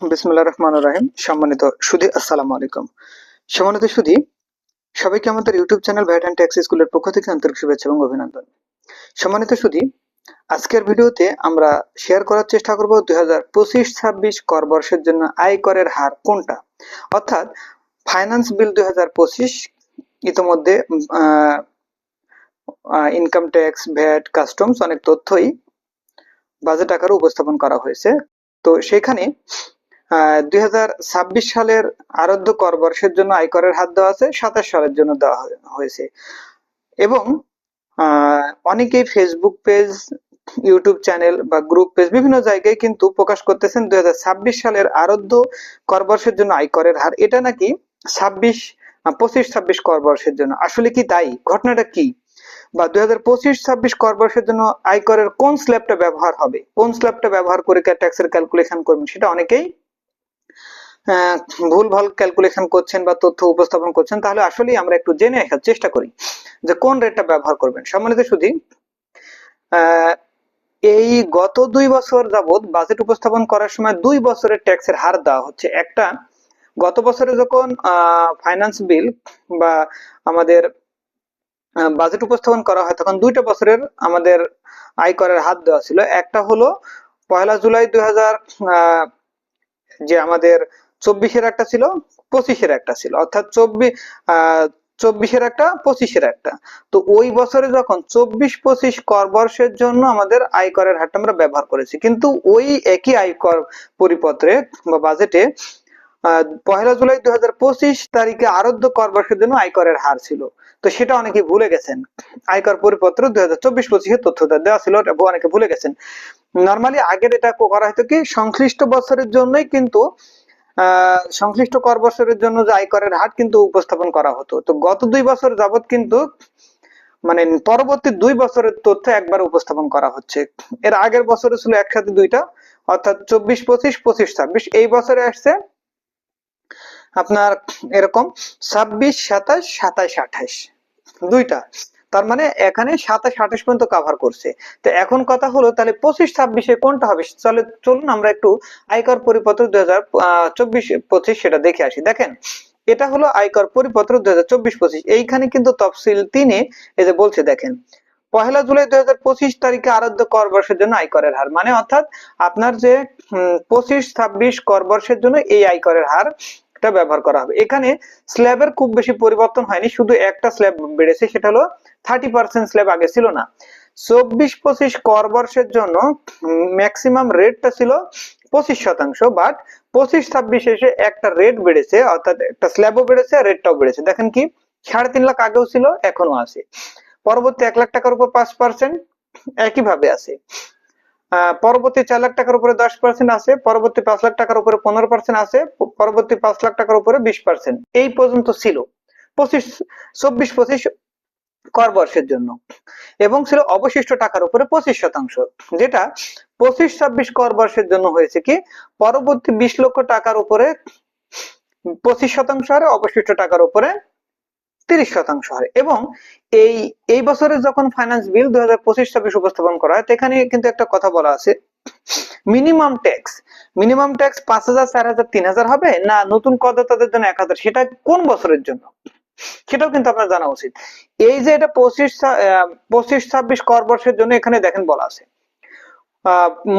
বিসমুল্লাহ রহমান রাহিম সম্মানিত সুধী, আসসালামু আলাইকুম। সম্মানিত সুধী, সবাইকে আমাদের YouTube channel VAT and tax স্কুলের পক্ষ থেকে আন্তরিক শুভেচ্ছা এবং অভিনন্দন। সম্মানিত সুধী, আজকের ভিডিওতে আমরা শেয়ার করার চেষ্টা করব দুই হাজার পঁচিশ ছাব্বিশ কর বর্ষের জন্য আয় করের হার কোনটা? অর্থাৎ ফাইন্যান্স বিল দুই হাজার পঁচিশ, ইতিমধ্যে ইনকাম ট্যাক্স ভ্যাট কাস্টমস অনেক তথ্যই বাজেট আকারে উপস্থাপন করা হয়েছে। তো সেখানে দুই সালের আরোধ্য কর বর্ষের জন্য আয়করের হাত দেওয়া আছে, সাতাশ সালের জন্য দেওয়া হয়ে- হয়েছে। এবং অনেকেই ফেসবুক পেজ ইউটিউব চ্যানেল বা গ্রুপ পেজ বিভিন্ন জায়গায় কিন্তু প্রকাশ করতেছেন দুই ছাব্বিশ সালের আরোধ্য কর বর্ষের জন্য আয়করের হার। এটা নাকি ছাব্বিশ পঁচিশ, ছাব্বিশ কর বর্ষের জন্য। আসলে কি তাই? ঘটনাটা কি? বা দুই হাজার পঁচিশ, ছাব্বিশ কর বর্ষের জন্য আয়করের কোন স্ল্যাবটা ব্যবহার হবে? কোন স্ল্যাবটা ব্যবহার করে ট্যাক্সের ক্যালকুলেশন করবেন? সেটা অনেকেই ভুল ভালো ক্যালকুলেশন করছেন বা তথ্য উপস্থাপন করছেন, তাহলে আসলে আমরা একটু জেনে আসার চেষ্টা করি যে কোন রেটটা ব্যবহার করবেন। সম্মানিত সুধী এই গত দুই বছর যাবত বাজেট উপস্থাপন করার সময় দুই বছরের ট্যাক্সের হার দেওয়া হচ্ছে। একটা, গত বছরে যখন ফাইন্যান্স বিল বা আমাদের বাজেট উপস্থাপন করা হয়, তখন দুইটা বছরের আমাদের আয়করের হাত দেওয়া ছিল। একটা হলো পয়লা জুলাই দুই যে আমাদের চব্বিশের একটা ছিল, পঁচিশের একটা ছিল। অর্থাৎ চব্বিশ চব্বিশের একটা, পঁচিশের একটা। তো ওই বছরে যখন চব্বিশ, পঁচিশ কর বর্ষের জন্য আমাদের আয়করের হারটা আমরা ব্যবহার করেছি। কিন্তু ওই একই আয়কর পরিপত্রে বা বাজেটে পহেলা জুলাই দুই হাজার পঁচিশ তারিখে আরোধ্য কর বর্ষের জন্য আয়করের হার ছিল। তো সেটা অনেকে ভুলে গেছেন। আয়কর পরিপত্র দুই হাজার চব্বিশ পঁচিশের তথ্যটা দেওয়া ছিল অনেকে ভুলে গেছেন। নর্মালি আগের এটা করা হতো কি, সংশ্লিষ্ট বছরের জন্যই কিন্তু সংশ্লিষ্ট কর বছরের জন্য যে আয়করের হার কিন্তু উপস্থাপন করা হতো। তো গত দুই বছর যাবত কিন্তু মানে পরবর্তী দুই বছরের তথ্য একবার উপস্থাপন করা হচ্ছে। এর আগের বছরে ছিল একসাথে দুইটা, অর্থাৎ চব্বিশ, পঁচিশ পঁচিশ, ছাব্বিশ। এই বছরে আসছে আপনার এরকম ছাব্বিশ, সাতাশ সাতাশ, আঠাশ। দুইটা। তার মানে এখানে সাতাশ, আঠাশ পর্যন্ত কভার করছে। তো এখন কথা হলো তাহলে পঁচিশ, ছাব্বিশে কোনটা হবে? তাহলে চলুন আমরা একটু আয়কর পরিপত্র দুই হাজার চব্বিশ সেটা দেখে আসি। দেখেন, এটা হলো আয়কর পরিপত্র দুই হাজার চব্বিশ, পঁচিশ। এইখানে কিন্তু তফসিল তিনে এই যে বলছে, দেখেন, পহেলা জুলাই দুই হাজার পঁচিশ তারিখে আরাধ্য কর বর্ষের জন্য আয়করের হার। মানে অর্থাৎ আপনার যে পঁচিশ, ছাব্বিশ কর বর্ষের জন্য এই আয়করের হার ব্যবহার করা হবে। এখানে স্ল্যাবের খুব বেশি পরিবর্তন হয়নি, শুধু একটা স্ল্যাব বেড়েছে, সেটা হলো থার্টি পার্সেন্ট স্ল্যাব আগে ছিল না। চব্বিশ পঁচিশ কর বর্ষের জন্য ম্যাক্সিমাম রেটটা ছিল পঁচিশ শতাংশ বাট পঁচিশ ছাব্বিশ এসে একটা রেট বেড়েছে, অর্থাৎ একটা স্ল্যাবও বেড়েছে রেটটাও বেড়েছে। দেখেন কি, সাড়ে তিন লাখ আগেও ছিল, এখনও আছে। পরবর্তী এক লাখ টাকার উপর পাঁচ পার্সেন্ট একইভাবে আছে। পরবর্তী চার লাখ টাকার উপরে দশ পার্সেন্ট আছে, পরবর্তী পাঁচ লাখ টাকার উপরে পনেরো পার্সেন্ট আছে, পরবর্তী পাঁচ লাখ টাকার উপরে বিশ পার্সেন্ট এই পর্যন্ত ছিল। পঁচিশ, চব্বিশ পঁচিশ কর বর্ষের জন্য। এবং ছিল অবশিষ্ট টাকার উপরে পঁচিশ শতাংশ, যেটা পঁচিশ ছাব্বিশ কর বর্ষের জন্য হয়েছে কি, পরবর্তী বিশ লক্ষ টাকার উপরে পঁচিশ শতাংশ হারে, অবশিষ্ট টাকার উপরে তিরিশ শতাংশ হারে। এবং এই এই বছরে যখন ফাইন্যান্স বিল দুই হাজার পঁচিশ ছাব্বিশ উপস্থাপন করা হয়, সেখানে কিন্তু একটা কথা বলা আছে মিনিমাম ট্যাক্স মিনিমাম ট্যাক্স পাঁচ হাজার, চার হাজার, তিন হাজার হবে না নতুন করদাতাদের জন্য এক হাজার, সেটা কোন বছরের জন্য? সেটাও কিন্তু আপনার জানা উচিত। এই যে এটা পঁচিশ পঁচিশ, ছাব্বিশ কর বর্ষের জন্য এখানে দেখেন বলা আছে।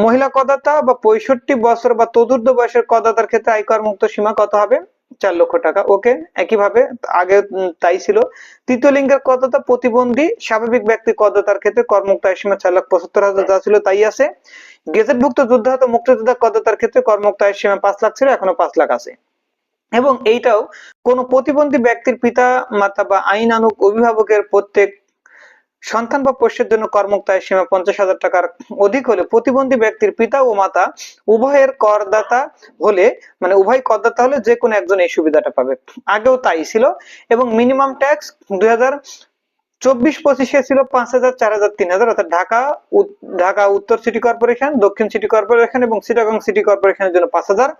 মহিলা করদাতা বা পঁয়ষট্টি বছর বা তদুর্ধ বয়সের করদাতার ক্ষেত্রে আয়কর মুক্ত সীমা কত হবে? চার লক্ষ টাকা। ওকে, একইভাবে আগে তাই ছিল। তৃতীয় লিঙ্গের করদাতা প্রতিবন্ধী, স্বাভাবিক ব্যক্তি করদাতার ক্ষেত্রে কর্মুক্ত আয় সীমা চার লাখ পঁচাত্তর হাজার যা ছিল তাই আছে। গেজেটভুক্ত যুদ্ধাহত মুক্তিযোদ্ধা করদাতার ক্ষেত্রে কর্মুক্ত আয়ের সীমা পাঁচ লাখ ছিল, এখনও পাঁচ লাখ আছে। এবং এইটাও কোনো প্রতিবন্ধী ব্যক্তির পিতা, মাতা বা আইনানুক অভিভাবকের প্রত্যেক সন্তান বা পোষ্যের জন্য কর্মক্তায় সীমা পঞ্চাশ হাজার টাকার অধিক হলে প্রতিবন্ধী ব্যক্তির পিতা ও মাতা উভয়ের করদাতা হলে মানে উভয় করদাতা হলে যে কোনো একজন এই সুবিধাটা পাবে। আগেও তাই ছিল এবং মিনিমাম ট্যাক্স দুই হাজার চব্বিশ পঁচিশে ছিল পাঁচ হাজার, চার হাজার, তিন হাজার, অর্থাৎ ঢাকা ঢাকা উত্তর সিটি কর্পোরেশন, দক্ষিণ সিটি কর্পোরেশন এবং চিটাগং সিটি কর্পোরেশনের জন্য পাঁচ হাজার,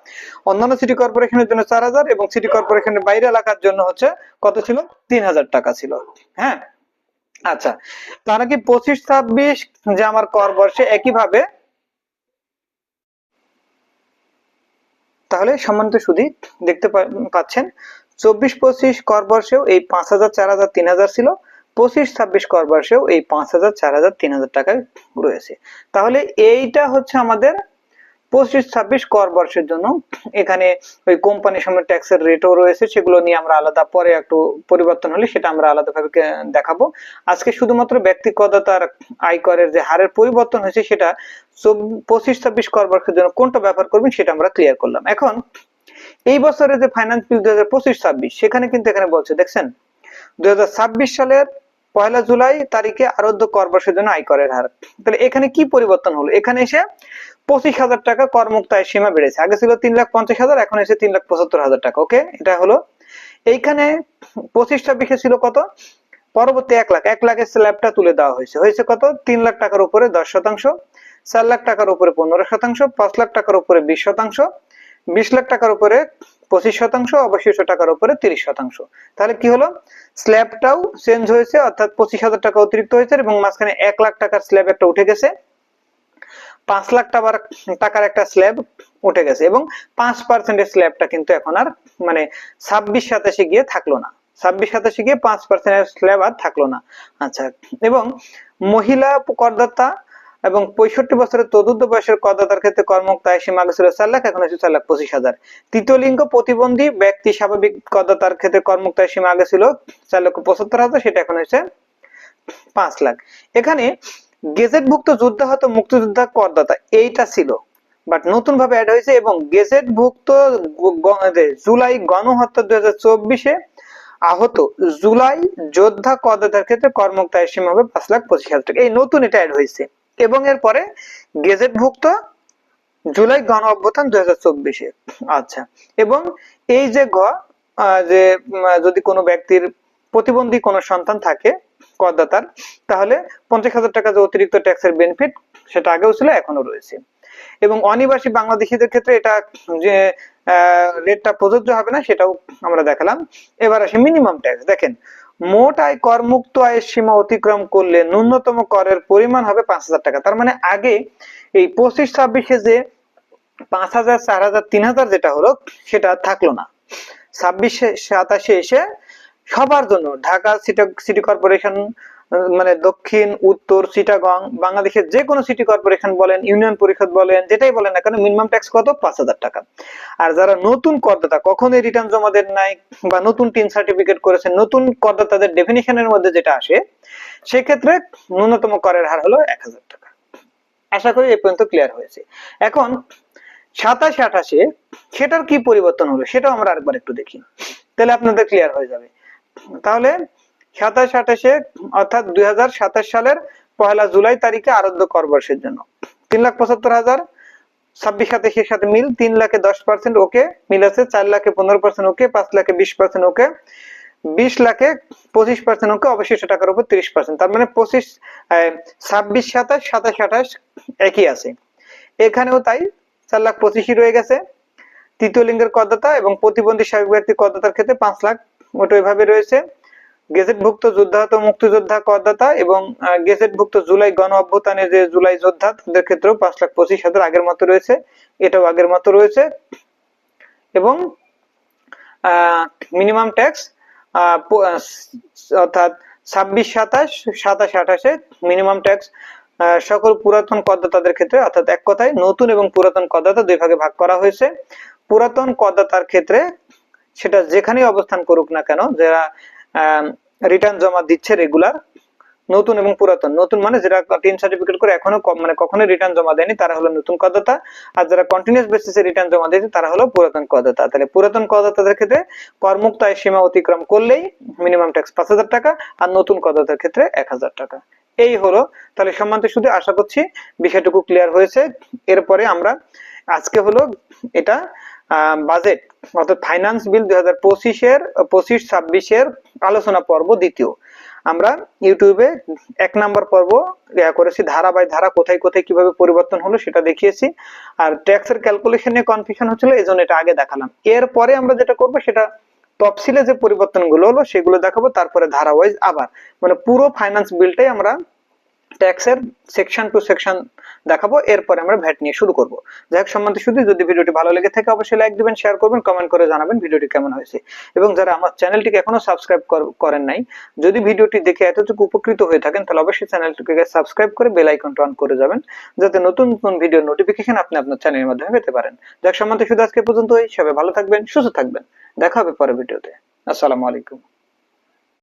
অন্যান্য সিটি কর্পোরেশনের জন্য চার হাজার এবং সিটি কর্পোরেশনের বাইরে এলাকার জন্য হচ্ছে কত ছিল? তিন হাজার টাকা ছিল। হ্যাঁ? আচ্ছা তারা কি পঁচিশ ছাব্বিশ যে আমার কর বর্ষে একইভাবে তাহলে সম্মানিত সুদী দেখতে পাচ্ছেন, চব্বিশ পঁচিশ কর বর্ষেও এই পাঁচ হাজার, চার হাজার, তিন হাজার ছিল। পঁচিশ, ছাব্বিশ কর বর্ষেও এই পাঁচ হাজার, চার হাজার, তিন হাজার টাকায় রয়েছে। তাহলে এইটা হচ্ছে আমাদের পঁচিশ, ছাব্বিশ কর বর্ষের জন্য। এখানে ওই কোম্পানির সামনে ট্যাক্সের রেটও রয়েছে, সেগুলো নিয়ে আমরা আলাদা পরে একটু পরিবর্তন হলে সেটা আমরা আলাদাভাবে দেখাবো। আজকে শুধুমাত্র ব্যক্তি করদাতার আয়করের যে হারের পরিবর্তন হয়েছে, সেটা পঁচিশ, ছাব্বিশ কর বর্ষের জন্য কোনটা ব্যবহার করবেন সেটা আমরা ক্লিয়ার করলাম। এখন এই বছরে যে ফাইন্যান্স বিল দুই হাজার পঁচিশ, ছাব্বিশ, সেখানে কিন্তু এখানে বলছে, দেখছেন? দুই হাজার ছাব্বিশ সালের পয়লা জুলাই তারিখে আরোধ্য কর বর্ষের জন্য আয়করের হার। তাহলে এখানে কি পরিবর্তন হলো? এখানে এসে পঁচিশ হাজার টাকা করমুক্ত আয়ের সীমা বেড়েছে। আগে ছিল তিন লাখ পঞ্চাশ হাজার, এখন এসে তিন লাখ পঁচাত্তর হাজার টাকা, ওকে? এটা হলো। এইখানে পঁচিশ ছাব্বিশে ছিল কত? পরবর্তী এক লাখ। এক লাখের স্ল্যাবটা তুলে দেওয়া হয়েছে। হয়েছে কত? তিন লাখ টাকার উপরে দশ শতাংশ, চার লাখ টাকার উপরে পনেরো শতাংশ, পাঁচ লাখ টাকার উপরে বিশ শতাংশ বিশ লাখ টাকার উপরে পঁচিশ শতাংশ, অবশিষ্ট টাকার উপরে তিরিশ শতাংশ। তাহলে কি হলো? স্ল্যাবটাও চেঞ্জ হয়েছে, অর্থাৎ পঁচিশ হাজার টাকা অতিরিক্ত হয়েছে এবং মাঝখানে এক লাখ টাকার স্ল্যাব একটা উঠে গেছে। পাঁচ লাখ টাকার টাকার একটা স্ল্যাব উঠে গেছে এবং পাঁচ পার্সেন্টের স্ল্যাবটা কিন্তু এখন আর মানে ছাব্বিশ সাতাশে গিয়ে থাকল না। ছাব্বিশ সাতাশে গিয়ে পাঁচ পার্সেন্টের স্ল্যাব আর থাকল না। আচ্ছা এবং মহিলা করদাতা এবং পঁয়ষট্টি বছরের চতুর্থ বয়সের করদাতার ক্ষেত্রে কর্মমুক্ত আয় সীমা ছিল চার লাখ, এখন হচ্ছে চার লাখ পঁচিশ হাজার। তৃতীয় লিঙ্গ প্রতিবন্ধী ব্যক্তি স্বাভাবিক করদাতার ক্ষেত্রে কর্মমুক্ত আয় সীমা আগে ছিল চার লক্ষ পঁচাত্তর হাজার, সেটা এখন হচ্ছে পাঁচ লাখ। এখানে গেজেটভুক্ত যুদ্ধাহত মুক্তিযোদ্ধা করদাতা, এইটা ছিল। বাট নতুন ভাবে অ্যাড হয়েছে এবং গেজেটভুক্ত জুলাই গণহত্যা দুই হাজার চব্বিশে আহত জুলাই যোদ্ধা করদাতার ক্ষেত্রে কর্মমুক্ত আয়ের সীমা হবে পাঁচ লাখ পঁচিশ হাজার টাকা। এই নতুন এটা অ্যাড হয়েছে। এবং এরপরে গেজেটভুক্ত জুলাই গণ অভ্যুত্থান দুই হাজার আচ্ছা এবং এই যে গ যে যদি কোনো ব্যক্তির প্রতিবন্ধী কোনো সন্তান থাকে করদাতার, তাহলে পঞ্চাশ হাজার টাকা যে অতিরিক্ত ট্যাক্সের বেনিফিট সেটা আগেও ছিল এখনও রয়েছে। এবং অনিবাসী বাংলাদেশিদের ক্ষেত্রে এটা যে রেটটা প্রযোজ্য হবে না, সেটাও আমরা দেখালাম। এবার আসে মিনিমাম ট্যাক্স দেখেন মোট আয় করমুক্ত আয়ের সীমা অতিক্রম করলে ন্যূনতম করের পরিমাণ হবে পাঁচ হাজার টাকা। তার মানে আগে এই পঁচিশ ছাব্বিশে যে পাঁচ হাজার, চার হাজার, তিন হাজার যেটা হলো, সেটা থাকল না। ছাব্বিশে, সাতাশে এসে সবার জন্য ঢাকা সিটি কর্পোরেশন মানে দক্ষিণ, উত্তর, চিটাগং, বাংলাদেশের যে কোনো সিটি কর্পোরেশন বলেন ইউনিয়ন পরিষদ বলেন, যেটাই বলেন না কেন মিনিমাম ট্যাক্স কত? পাঁচ হাজার টাকা। আর যারা নতুন করদাতা, কখনোই রিটার্ন জমা দেন নাই বা নতুন টিন সার্টিফিকেট করেছেন, নতুন করদাতাদের ডেফিনিশনের মধ্যে যেটা আসে, সেক্ষেত্রে ন্যূনতম করের হার হলো এক হাজার টাকা। আশা করি এই পর্যন্ত ক্লিয়ার হয়েছে। এখন, সাতাশে আঠাশে সেটার কি পরিবর্তন হলো, সেটাও আমরা আরেকবার একটু দেখি। তাহলে আপনাদের ক্লিয়ার হয়ে যাবে। তাহলে সাতাশ আঠাশে, অর্থাৎ দুই হাজার সাতাশ সালের পয়লা জুলাই তারিখে আরোগ্য কর বর্ষের জন্য। তিন লাখ পঁচাত্তর হাজার ছাব্বিশ সাতাশের সাথে মিল, তিন লাখে দশ পার্সেন্ট ওকে মিল আছে, চার লাখে পনেরো পার্সেন্ট ওকে, পাঁচ লাখে বিশ পার্সেন্ট ওকে, বিশ লাখে পঁচিশ পার্সেন্ট ওকে, অবশিষ্ট টাকার উপর তিরিশ পার্সেন্ট তার মানে পঁচিশ ছাব্বিশ, সাতাশ সাতাশ, আঠাশ একই আছে। এখানেও তাই চার লাখ পঁচিশই রয়ে গেছে। তৃতীয় লিঙ্গের করদাতা এবং প্রতিবন্ধী স্বাভাবিক ব্যক্তি করদাতার ক্ষেত্রে পাঁচ লাখ ওটা ওইভাবে রয়েছে। গেজেটভুক্ত যোদ্ধাহত মুক্তিযোদ্ধা, করদাতা এবং গেজেটভুক্ত জুলাই গণ অভ্যুত্থানে যে জুলাই যোদ্ধা, তাদের ক্ষেত্রেও পাঁচ লাখ পঁচিশ হাজার আগের মতো রয়েছে, এটাও আগের মতো রয়েছে এবং মিনিমাম ট্যাক্স অর্থাৎ ছাব্বিশ সাতাশ সাতাশ আঠাশে মিনিমাম ট্যাক্স সকল পুরাতন করদাতাদের ক্ষেত্রে, অর্থাৎ এক কথায় নতুন এবং পুরাতন করদাতা দুই ভাগে ভাগ করা হয়েছে। পুরাতন করদাতার ক্ষেত্রে সেটা যেখানেই অবস্থান করুক না কেন, যারা রিটার্ন জমা দিচ্ছে রেগুলার নতুন এবং পুরাতন। নতুন মানে যারা টিন সার্টিফিকেট করে এখনও মানে কখনো রিটার্ন জমা দেয়নি, তারা হলো নতুন করদাতা আর যারা কন্টিনিউস বেসিসে রিটার্ন জমা দিয়েছে, তারা হলো পুরাতন করদাতা তাহলে পুরাতন করদাতাদের ক্ষেত্রে করমুক্ত আয় সীমা অতিক্রম করলেই মিনিমাম ট্যাক্স পাঁচ হাজার টাকা, আর নতুন করদাতার ক্ষেত্রে এক হাজার টাকা। এই হলো। তাহলে সম্মানিত শুধু আশা করছি বিষয়টুকু ক্লিয়ার হয়েছে। এরপরে আমরা আজকে হলো এটা বাজেট অর্থাৎ ফাইন্যান্স বিল দুই হাজার পঁচিশের পঁচিশ, ছাব্বিশের আলোচনা পর্ব দ্বিতীয়। আমরা ইউটিউবে এক নাম্বার পর্ব করেছি, ধারা বাই ধারা, কোথায় কোথায় কীভাবে পরিবর্তন হলো সেটা দেখিয়েছি। আর ট্যাক্সের ক্যালকুলেশন নিয়ে কনফিউশন হচ্ছিল এই জন্য এটা আগে দেখালাম। এরপরে আমরা যেটা করব, সেটা তফসিলে যে পরিবর্তনগুলো হলো, সেগুলো দেখাবো, তারপরে ধারা ওয়াইজ আবার। মানে পুরো ফাইন্যান্স বিলটাই আমরা ট্যাক্সের সেকশন টু সেকশন দেখাবো, এরপরে আমরা ভ্যাট নিয়ে শুরু করব। যাই হোক সম্বন্ধে শুধু যদি ভিডিওটি ভালো লেগে থাকে, অবশ্যই লাইক দিবেন শেয়ার করবেন কমেন্ট করে জানাবেন ভিডিওটি কেমন হয়েছে। এবং যারা আমার চ্যানেলটিকে এখনও সাবস্ক্রাইব করেন নাই, যদি ভিডিওটি দেখে এতটুকু উপকৃত হয়ে থাকেন, তাহলে অবশ্যই চ্যানেলটিকে সাবস্ক্রাইব করে বেল আইকনটা অন করে যাবেন, যাতে নতুন নতুন ভিডিও নোটিফিকেশন আপনি আপনার চ্যানেলের মাধ্যমে পেতে পারেন। যাক সম্বন্ধে শুধু আজকে পর্যন্তই। সবাই ভালো থাকবেন, সুস্থ থাকবেন। দেখা হবে পরের ভিডিওতে আসসালামু আলাইকুম।